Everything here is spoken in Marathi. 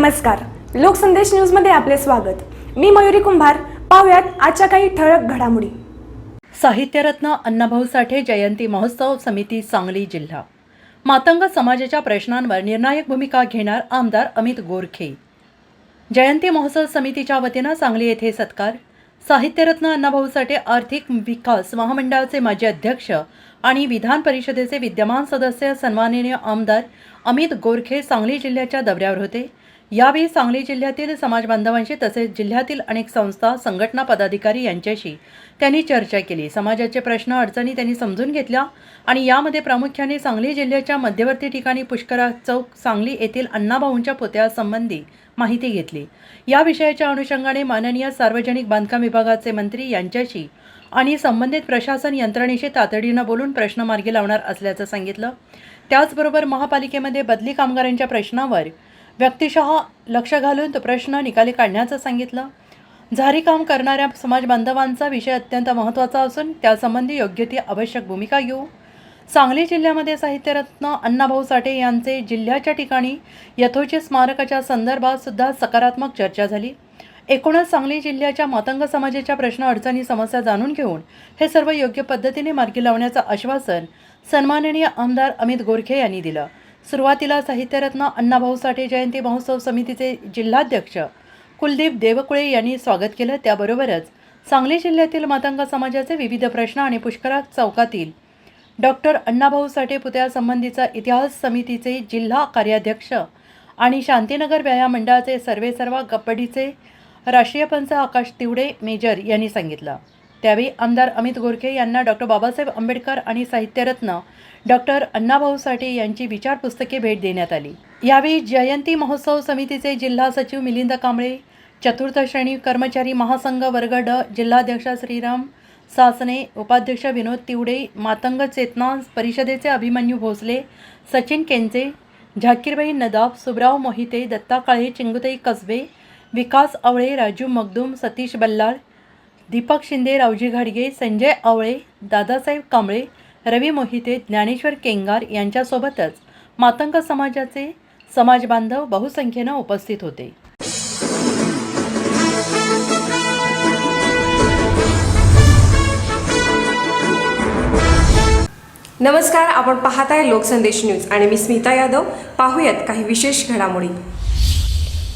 नमस्कार. लोकसंदेश न्यूजमध्ये आपले स्वागत. मी मयुरी कुंभार. पाहुयात आजच्या काही ठळक घडामोडी. साहित्यरत्न अण्णाभाऊ साठे जयंती महोत्सव समिती सांगली जिल्हा. मातंग समाजाच्या प्रश्नांवर निर्णायक भूमिका घेणार आमदार अमित गोरखे. जयंती महोत्सव समितीच्या वतीनं सांगली येथे सत्कार. साहित्यरत्न अण्णाभाऊ साठे आर्थिक विकास महामंडळाचे माजी अध्यक्ष आणि विधान परिषदेचे विद्यमान सदस्य सन्माननीय आमदार अमित गोरखे सांगली जिल्ह्याच्या दौऱ्यावर होते. यावेळी सांगली जिल्ह्यातील समाज बांधवांशी तसेच जिल्ह्यातील अनेक संस्था संघटना पदाधिकारी यांच्याशी त्यांनी चर्चा केली. समाजाचे प्रश्न अडचणी त्यांनी समजून घेतल्या आणि यामध्ये प्रामुख्याने सांगली जिल्ह्याच्या मध्यवर्ती ठिकाणी पुष्करा चौक सांगली येथील अण्णाभाऊंच्या पुतळ्यासंबंधी माहिती घेतली. या विषयाच्या अनुषंगाने माननीय सार्वजनिक बांधकाम विभागाचे मंत्री यांच्याशी आणि संबंधित प्रशासन यंत्रणेशी तातडीनं बोलून प्रश्न मार्गी लावणार असल्याचं सांगितलं. त्याचबरोबर महापालिकेमध्ये बदली कामगारांच्या प्रश्नावर व्यक्तिशः लक्ष घालून तो प्रश्न निकाली काढण्याचं सांगितलं. झारी काम करणाऱ्या समाज बांधवांचा विषय अत्यंत महत्त्वाचा असून त्यासंबंधी योग्य ती आवश्यक भूमिका घेऊ. सांगली जिल्ह्यामध्ये साहित्यरत्न अण्णाभाऊ साठे यांचे जिल्ह्याच्या ठिकाणी यथोचित स्मारकाच्या संदर्भात सुद्धा सकारात्मक चर्चा झाली. एकूणच सांगली जिल्ह्याच्या मातंग समाजाच्या प्रश्न अडचणी समस्या जाणून घेऊन हे सर्व योग्य पद्धतीने मार्गी लावण्याचं आश्वासन सन्माननीय आमदार अमित गोरखे यांनी दिलं. सुरुवातीला साहित्यरत्न अण्णाभाऊ साठे जयंती महोत्सव समितीचे जिल्हाध्यक्ष कुलदीप देवकुळे यांनी स्वागत केलं. त्याबरोबरच सांगली जिल्ह्यातील मातंग समाजाचे विविध प्रश्न आणि पुष्करा चौकातील डॉक्टर अण्णाभाऊ साठे पुतळ्यासंबंधीचा इतिहास समितीचे जिल्हा कार्याध्यक्ष आणि शांतीनगर व्यायाम मंडळाचे सर्वेसर्वा कबड्डीचे राष्ट्रीय पंच आकाश तिवडे मेजर यांनी सांगितलं. त्यावेळी आमदार अमित गोरखे यांना डॉक्टर बाबासाहेब आंबेडकर आणि साहित्यरत्न डॉक्टर अण्णाभाऊ साठे यांची विचार पुस्तके भेट देण्यात आली. यावेळी जयंती महोत्सव समितीचे जिल्हा सचिव मिलिंद कांबळे चतुर्थ श्रेणी कर्मचारी महासंघ वर्ग ड जिल्हाध्यक्ष श्रीराम सासने उपाध्यक्ष विनोद तिवडे मातंग चेतना परिषदेचे अभिमन्यू भोसले सचिन केंचे झाकीरबाई नदाब सुब्राव मोहिते दत्ता काळे चिंगुताई कसबे विकास आवळे राजू मगदूम सतीश बल्लाळ दीपक शिंदे रावजी घाडगे संजय आवळे दादासाहेब कांबळे रवी मोहिते ज्ञानेश्वर केंगार यांच्यासोबतच मातंग समाजाचे समाज बांधव बहुसंख्येनं उपस्थित होते. नमस्कार आपण पाहताय लोकसंदेश न्यूज आणि मी स्मिता यादव. पाहूयात काही विशेष घडामोडी.